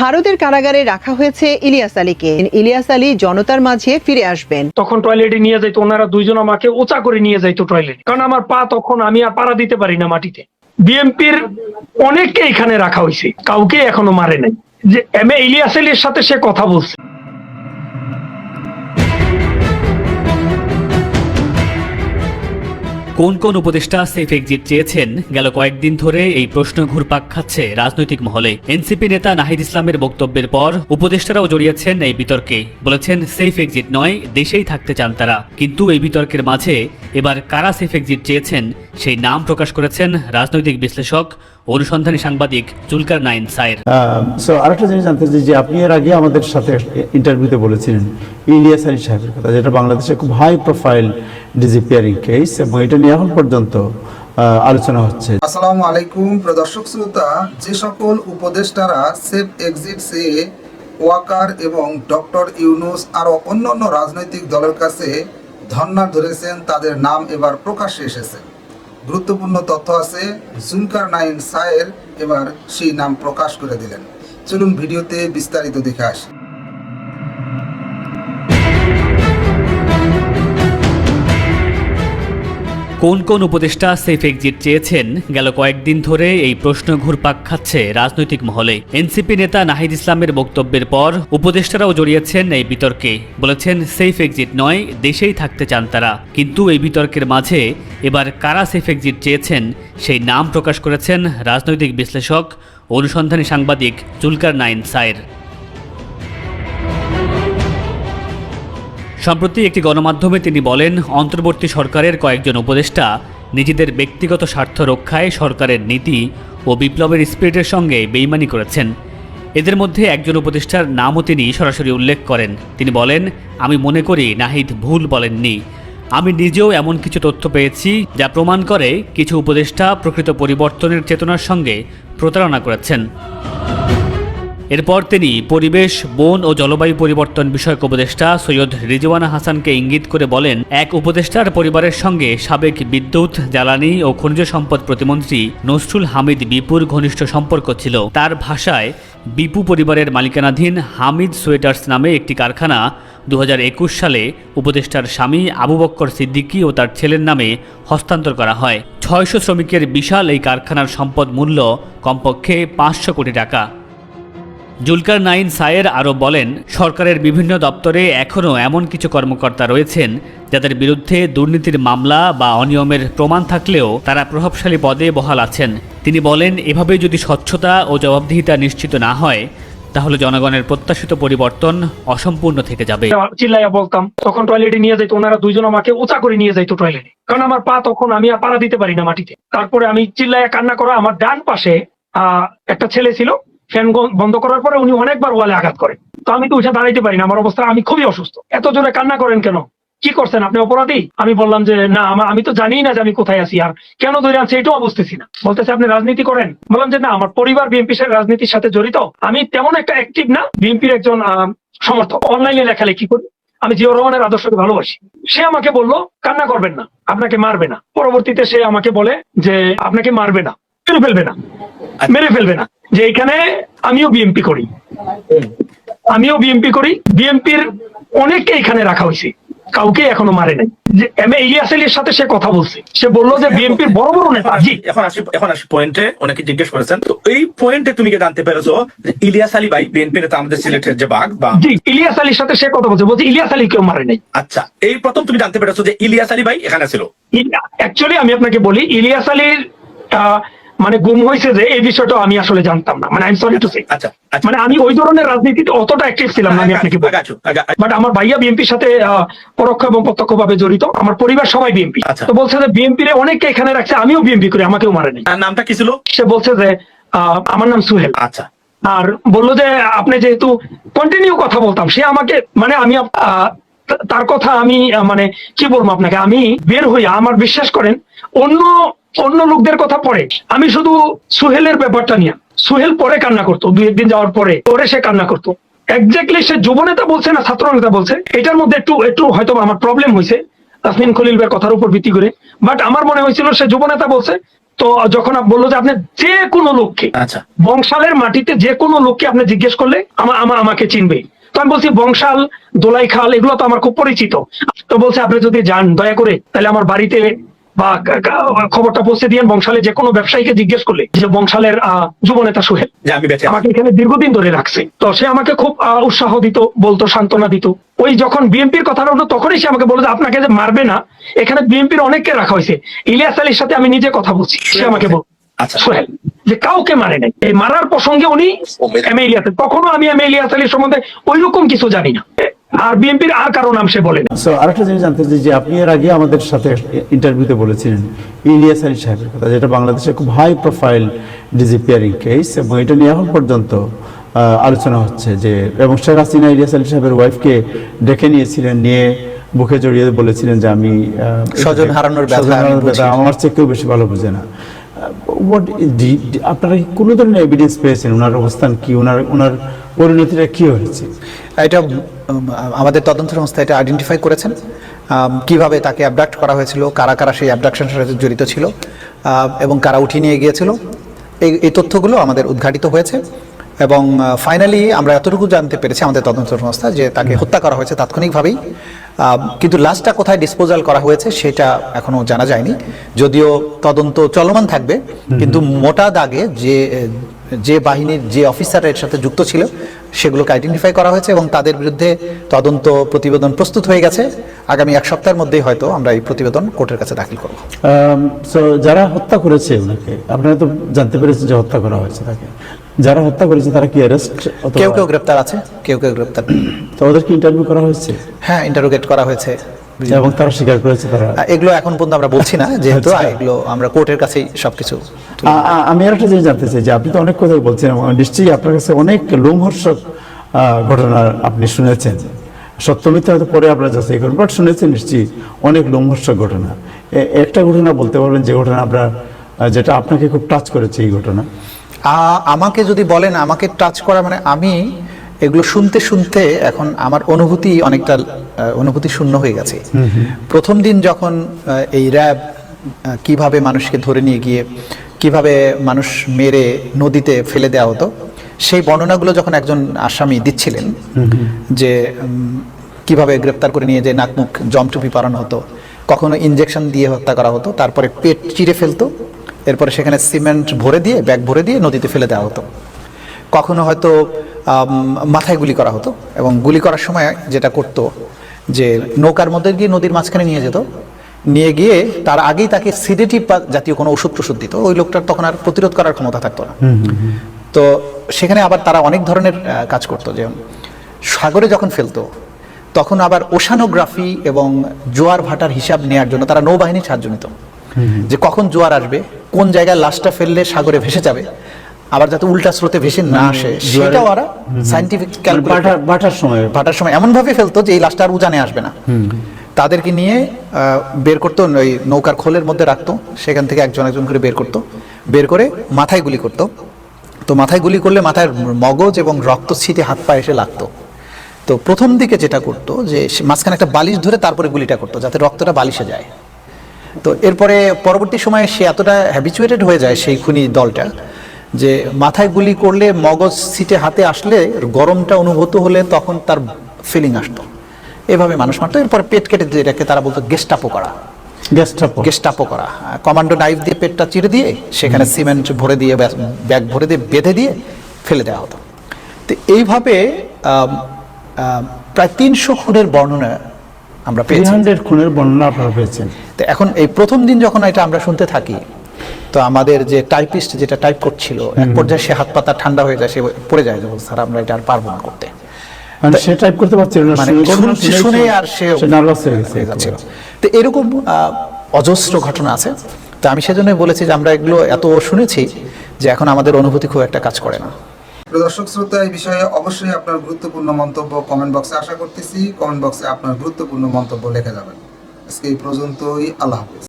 ভারতের কারাগারে রাখা হয়েছে ইলিয়াস আলীকে। ইলিয়াস আলী জনতার মাঝে ফিরে আসবেন। তখন টয়লেটে নিয়ে যাইতো, ওনারা দুইজন আমাকে ওচা করে নিয়ে যাইতো টয়লেট। কারণ আমার পা তখন আমি আর পাড়া দিতে পারি না মাটিতে। বিএমপির অনেককে এখানে রাখা হয়েছে, কাউকে এখনও মারে নাই। যে এম এ ইলিয়াস আলীর সাথে সে কথা বলছে। কোন কোন উপদেষ্টা সেফ এক্সিট চেয়েছেন? গেল কয়েকদিন ধরে এই প্রশ্ন ঘুরপাক খাচ্ছে রাজনৈতিক মহলে। এনসিপি নেতা নাহিদ ইসলামের বক্তব্যের পর উপদেষ্টারাও জড়িয়েছেন এই বিতর্কে। বলেছেন সেফ এক্সিট নয়, দেশেই থাকতে চান তারা। কিন্তু এই বিতর্কের মাঝে এবার কারা সেফ এক্সিট চেয়েছেন সেই নাম প্রকাশ করেছেন রাজনৈতিক বিশ্লেষক অনুসন্ধানী সাংবাদিক জুলকার নাইন সায়ের। সো আরেকটা জিনিস জানতে চাই যে আপনি এর আগে আমাদের সাথে ইন্টারভিউতে বলেছিলেন ইলিয়াস আলী সাহেবের কথা যেটা বাংলাদেশে খুব হাই প্রোফাইল ডিজিপিয়ারিং কেস এবং এটা নিয়ে এখন পর্যন্ত আলোচনা হচ্ছে। আসসালামু আলাইকুম প্রদর্শক শ্রোতা যে সকল উপদেষ্টারা সেফ এক্সিট সে ওয়াকার এবং ডক্টর ইউনুস আরও অন্যান্য রাজনৈতিক দলের কাছে ধর্ণা ধরেছেন তাদের নাম এবার প্রকাশ্যে এসেছে। গুরুত্বপূর্ণ তথ্য আছে। জুলকার নাইন সায়ের এবার সেই নাম প্রকাশ করে দিলেন। চলুন ভিডিওতে বিস্তারিত দেখে আসি। কোন কোন উপদেষ্টা সেফ এক্সিট চেয়েছেন? গেল কয়েকদিন ধরে এই প্রশ্ন ঘুরপাক খাচ্ছে রাজনৈতিক মহলে। এনসিপি নেতা নাহিদ ইসলামের বক্তব্যের পর উপদেষ্টারাও জড়িয়েছেন এই বিতর্কে। বলেছেন সেফ এক্সিট নয়, দেশেই থাকতে চান তারা। কিন্তু এই বিতর্কের মাঝে এবার কারা সেফ এক্সিট চেয়েছেন সেই নাম প্রকাশ করেছেন রাজনৈতিক বিশ্লেষক, অনুসন্ধানী সাংবাদিক জুলকার নাইন সায়ের। সম্প্রতি একটি গণমাধ্যমে তিনি বলেন, অন্তর্বর্তী সরকারের কয়েকজন উপদেষ্টা নিজেদের ব্যক্তিগত স্বার্থ রক্ষায় সরকারের নীতি ও বিপ্লবের স্পিরিটের সঙ্গে বেইমানি করেছেন। এদের মধ্যে একজন উপদেষ্টার নামও তিনি সরাসরি উল্লেখ করেন। তিনি বলেন, আমি মনে করি নাহিদ ভুল বলেননি। আমি নিজেও এমন কিছু তথ্য পেয়েছি যা প্রমাণ করে কিছু উপদেষ্টা প্রকৃত পরিবর্তনের চেতনার সঙ্গে প্রতারণা করেছেন। এরপর তিনি পরিবেশ, বন ও জলবায়ু পরিবর্তন বিষয়ক উপদেষ্টা সৈয়দ রিজওয়ানা হাসানকে ইঙ্গিত করে বলেন, এক উপদেষ্টার পরিবারের সঙ্গে সাবেক বিদ্যুৎ, জ্বালানি ও খনিজ সম্পদ প্রতিমন্ত্রী নসরুল হামিদ বিপুর ঘনিষ্ঠ সম্পর্ক ছিল। তার ভাষায়, বিপু পরিবারের মালিকানাধীন হামিদ সোয়েটার্স নামে একটি কারখানা দু হাজার একুশ সালে উপদেষ্টার স্বামী আবু বক্কর সিদ্দিকী ও তার ছেলের নামে হস্তান্তর করা হয়। ছয়শো শ্রমিকের বিশাল এই কারখানার সম্পদ মূল্য কমপক্ষে পাঁচশো কোটি টাকা। জুলকার নাইন সায়ের আরও বলেন, সরকারের বিভিন্ন দপ্তরে এখনও এমন কিছু কর্মকর্তা রয়েছেন যাদের বিরুদ্ধে দুর্নীতির মামলা বা অনিয়মের প্রমাণ থাকলেও তারা প্রভাবশালী পদে বহাল আছেন। তিনি বলেন, এভাবে যদি স্বচ্ছতা ও জবাবদিহিতা নিশ্চিত না হয়, তাহলে জনগণের প্রত্যাশিত পরিবর্তন অসম্পূর্ণ থেকে যাবে। চিল্লাইয়া বলতাম, তখন টয়লেটে নিয়ে যাইতো, ওনারা দুইজন আমাকে ওচা করে নিয়ে যাইতো টয়লেটে কারণ আমার পা তখন আমি আর পাড়া দিতে পারি না মাটিতে। তারপরে আমি চিল্লাইয়া কান্না করা আমার ডান পাশে একটা ছেলে ছিল ফ্যান বন্ধ করার পরে উনি অনেকবার ওয়ালে আঘাত করে। তো আমি তো উঠে দাঁড়াইতে পারি না, আমার অবস্থা, আমি খুবই অসুস্থ। এত জোরে কান্না করেন কেন? কি করছেন আপনি, অপরাধী? আমি বললাম যে, না, আমা- তো জানি না যে আমি কোথায় আছি, আর কেন ধরে আছি এটাও বুঝতেছি না। বলতেছে, আপনি রাজনীতি করেন? বললাম যে, না, আমার পরিবার বিএনপি রাজনীতির সাথে জড়িত। আমি তেমন একটা অ্যাক্টিভ না বিএনপির একজন সমর্থক। অনলাইনে লেখালেখি করি। আমি জিও রহমানের আদর্শকে ভালোবাসি। সে আমাকে বলল, কান্না করবেন না, আপনাকে মারবে না। পরবর্তীতে সে আমাকে বলে যে, আপনাকে মারবে না ফেলবে না। মেরে ফেলবে না যে এখানে আমিও বিএমপি করি। আমিও বিএমপি করি। বিএমপির অনেককে এখানে রাখা হয়েছে। কাউকে এখনও মারে নাই যে এম এ ইলিয়াস আলীর সাথে সে কথা বলছে। সে বলল যে বিএনপির বড় বড় নেতা। জি। এখন আসি এখন আসি পয়েন্টে অনেকে জিজ্ঞেস করেছেন। তো এই পয়েন্টে তুমি কি জানতে পেরেছ যে ইলিয়াস আলী ভাই বিএনপি নেতা আমাদের সিলেটের যে বাঘ বা জি ইলিয়াস আলীর সাথে সে কথা বলছে। বলছে ইলিয়াস আলী কেউ মারে নাই। আচ্ছা এই প্রথম তুমি জানতে পেরেছ যে ইলিয়াস আলী ভাই এখানে ছিল। অ্যাকচুয়ালি আমি আপনাকে বলি ইলিয়াস আলীর আহ, মানে গুম হয়েছে যে এই বিষয়টা আমি আসলে জানতাম না। মানে আই সরি টু সে আচ্ছা আচ্ছা। মানে আমি ওই ধরনের রাজনীতিতে অতটা অ্যাক্টিভ ছিলাম না আমি আপনাকে বলি বাট আমার ভাইয়া বিএনপির সাথে পরোক্ষ এবং প্রত্যক্ষ ভাবে জড়িত। আমার পরিবার সবাই বিএনপি। আচ্ছা। তো বলছে যে বিএনপির অনেককে এখানে রাখছে আমিও বিএনপি করি আমাকেও মারেনি নামটা কি ছিল? সে বলছে যে আমার নাম সুহেল। আচ্ছা। আর বলল যে আপনি যেহেতু কন্টিনিউ কথা বলতাম সে আমাকে মানে আমি তার কথা আমি মানে কি বলব আপনাকে আমি বের হইয়া আমার বিশ্বাস করেন অন্য অন্য লোকদের কথা পরে আমি শুধু সুহেলের ব্যাপারটা নিয়ে। সুহেল পরে কান্না করতো দুই একদিন যাওয়ার পরে। পরে সে কান্না করতো। এক্স্যাক্টলি সে যুব নেতা বলছে না ছাত্র নেতা বলছে। এটার মধ্যে একটু একটু হয়তো আমার প্রবলেম হয়েছে তাসমিন খলিল ভাইয়ের কথার উপর ভিত্তি করে। বাট আমার মনে হয়েছিল সে যুব নেতা বলছে তো যখন বলল যে আপনি যে কোনো লোককে আচ্ছা। বংশালের মাটিতে যে কোনো লোককে আপনি জিজ্ঞেস করলে আমা- আমা- আমাকে চিনবে। তো আমি বলছি বংশাল দোলাই খাল এগুলো তো আমার খুব পরিচিত। তো বলছে আপনি যদি যান দয়া করে তাহলে আমার বাড়িতে বা খবরটা পৌঁছে দিয়েন বংশালে যে কোনো ব্যবসায়ীকে জিজ্ঞেস করলে যে বংশালের আহ, যুবনেতা সোহেল। আমাকে এখানে দীর্ঘদিন ধরে রাখছে। তো সে আমাকে খুব উৎসাহ দিত বলতো সান্ত্বনা দিত। ওই যখন বিএনপির কথাটা উঠল তখনই সে আমাকে বলল যে আপনাকে যে মারবে না এখানে বিএনপির অনেককে রাখা হয়েছে। ইলিয়াস আলীর সাথে আমি নিজে কথা বলছি। সে আমাকে বল আচ্ছা। সোহেল যে কাউকে মারে নাই। এই মারার প্রসঙ্গে উনি এম এ ইলিয়াস কখনো আমি এম এ ইলিয়াস আলীর সম্বন্ধে ওইরকম কিছু জানি না। আর বিএনপির আর কারও নাম সে বলে না। সো আরেকটা জিনিস জানতে চাই যে আপনি এর আগে আমাদের সাথে ইন্টারভিউতে বলেছিলেন ইলিয়াস আলী সাহেবের কথা যেটা বাংলাদেশে খুব হাই প্রোফাইল ডিজিপিয়ারিং কেস এবং এটা নিয়ে এখন পর্যন্ত আলোচনা হচ্ছে যে এবং শেখ হাসিনা ইলিয়াস আলী সাহেবের ওয়াইফকে ডেকে নিয়েছিলেন নিয়ে বুকে জড়িয়ে বলেছিলেন যে আমি আহ, স্বজন হারানোর ব্যথা আমার চেয়ে কেউ বেশি ভালো বুঝে না। হোয়াট আপনারা কোনো ধরনের এভিডেন্স পেয়েছেন? ওনার অবস্থান কি? ওনার ওনার পরিণতিটা কি হয়েছে? এটা আমাদের তদন্ত সংস্থা এটা আইডেন্টিফাই করেছেন। কীভাবে তাকে অ্যাবডাক্ট করা হয়েছিল কারা কারা সেই অ্যাবডাকশনের সাথে জড়িত ছিল এবং কারা উঠিয়ে নিয়ে গিয়েছিল। এই এই তথ্যগুলো আমাদের উদ্ঘাটিত হয়েছে এবং ফাইনালি আমরা এতটুকু জানতে পেরেছি আমাদের তদন্ত সংস্থা যে তাকে হত্যা করা হয়েছে তাৎক্ষণিকভাবেই। কিন্তু লাশটা কোথায় ডিসপোজাল করা হয়েছে সেটা এখনও জানা যায়নি। যদিও তদন্ত চলমান থাকবে কিন্তু মোটা দাগে যে যে বাহিনীর যে অফিসারের সাথে যুক্ত ছিল সেগুলোকে আইডেন্টিফাই করা হয়েছে এবং তাদের বিরুদ্ধে তদন্ত প্রতিবেদন প্রস্তুত হয়ে গেছে। আগামী এক সপ্তাহের মধ্যেই হয়তো আমরা এই প্রতিবেদন কোর্টের কাছে দাখিল করব। যারা হত্যা করেছে ওনাকে আপনারা তো জানতে পেরেছেন যে হত্যা করা হয়েছে তাকে। যারা হত্যা করেছে তারা কি অ্যারেস্ট কেউ কেউ গ্রেপ্তার আছে কেউ কেউ গ্রেপ্তার। তো ওদেরকে ইন্টারভিউ করা হয়েছে? হ্যাঁ ইন্টারোগেট করা হয়েছে। এবং তারা স্বীকার করেছে তারা। এগুলো এখন পর্যন্ত আমরা বলছি না যেহেতু আচ্ছা। এগুলো আমরা কোর্টের কাছেই সবকিছু আমি আরেকটা জিনিস জানতে চাই যে আপনি তো অনেক কথাই বলছেন নিশ্চয়ই আপনার কাছে অনেক লোমহর্ষক ঘটনা আপনি শুনেছেন। সত্য মিথ্যা হয়তো পরে আপনারা যাচাই করুন বাট শুনেছেন নিশ্চয়ই অনেক লোমহর্ষক ঘটনা। একটা ঘটনা বলতে পারবেন যে ঘটনা আপনার যেটা আপনাকে খুব টাচ করেছে এই ঘটনা। আমাকে যদি বলেন আমাকে টাচ করা মানে আমি এগুলো শুনতে শুনতে এখন আমার অনুভূতি অনেকটা অনুভূতি শূন্য হয়ে গেছে। প্রথম দিন যখন এই র্যাব কীভাবে মানুষকে ধরে নিয়ে গিয়ে কীভাবে মানুষ মেরে নদীতে ফেলে দেওয়া হতো সেই বর্ণনাগুলো যখন একজন আসামি দিচ্ছিলেন যে কীভাবে গ্রেপ্তার করে নিয়ে যে নাক মুখ জমটুপি পারানো হতো কখনো ইনজেকশন দিয়ে হত্যা করা হতো তারপরে পেট চিরে ফেলতো এরপরে সেখানে সিমেন্ট ভরে দিয়ে ব্যাগ ভরে দিয়ে নদীতে ফেলে দেওয়া হতো। কখনো হয়তো মাথায় গুলি করা হতো এবং গুলি করার সময় যেটা করতো যে নৌকার মধ্যে গিয়ে নদীর মাঝখানে নিয়ে যেত নিয়ে গিয়ে তার আগেই তাকে সিডেটিভ জাতীয় কোনো ওষুধ টষুধ দিত। ওই লোকটার তখন আর প্রতিরোধ করার ক্ষমতা থাকতো না। তো সেখানে আবার তারা অনেক ধরনের কাজ করতো যে সাগরে যখন ফেলতো তখন আবার ওশানোগ্রাফি এবং জোয়ার ভাটার হিসাব নেওয়ার জন্য তারা নৌবাহিনীর সাহায্য নিত। যে কখন জোয়ার আসবে কোন জায়গায় লাশটা ফেললে সাগরে ভেসে যাবে আবার যাতে উল্টা স্রোতে ভেসে না আসে সেটাও ওরা সাইন্টিফিক মানে বাটার সময়। ভাটার সময় এমন ভাবে ফেলতো যে এই লাশটা আর উজানে আসবে না। তাদেরকে নিয়ে বের করতো ওই নৌকার খোলের মধ্যে রাখতো সেখান থেকে একজন একজন করে বের করতো বের করে মাথায় গুলি করতো। তো মাথায় গুলি করলে মাথায় মগজ এবং রক্ত ছিটে হাত পায়ে এসে লাগতো। তো প্রথম দিকে যেটা করতো যে মাঝখানে একটা বালিশ ধরে তারপরে গুলিটা করতো যাতে রক্তটা বালিশে যায়। তো এরপরে পরবর্তী সময়ে সে এতটা হ্যাবিচুয়েটেড হয়ে যায় সেই খুনি দলটা যে মাথায় গুলি করলে মগজ সিটে হাতে আসলে গরমটা অনুভূত হলে তখন তার ফিলিং আসতো। এভাবে মানুষ মারতো। এরপরে পেট কেটে দিয়ে এটাকে তারা বলতো গেস্টাপো করা। গেস্টাপো গেস্টাপো করা। কমান্ডো নাইফ দিয়ে পেটটা চিড়ে দিয়ে সেখানে সিমেন্ট ভরে দিয়ে ব্যাগ ভরে দিয়ে বেঁধে দিয়ে ফেলে দেওয়া হতো। তো এইভাবে প্রায় তিনশো খুনের বর্ণনা আমরা পেয়েছি। খুনের বর্ণনা আপনারা পেয়েছেন। তো এখন এই প্রথম দিন যখন এটা আমরা শুনতে থাকি তো আমাদের যে টাইপিস্ট যেটা টাইপ করছিল এক পর্যায়ে সে হাত পাতা ঠান্ডা হয়ে যায় সে পড়ে যায় যে স্যার আমরা এটা আর পারব না করতে। মানে সে টাইপ করতে পারছিল না শুনে- শুন- শুনে- শুনে আর সে নার্ভাস হয়ে গেছে তো এরকম অজস্র ঘটনা আছে। তো আমি সেজন্য বলেছি যে আমরা এগুলো এত শুনেছি যে এখন আমাদের অনুভূতি খুব একটা কাজ করে না। দর্শক শ্রোতা এই বিষয়ে অবশ্যই আপনার গুরুত্বপূর্ণ মন্তব্য কমেন্ট বক্সে আশা করতেছি। কমেন্ট বক্সে আপনার গুরুত্বপূর্ণ মন্তব্য লিখে যাবেন। আজকে এই পর্যন্তই আল্লাহ হাফিজ।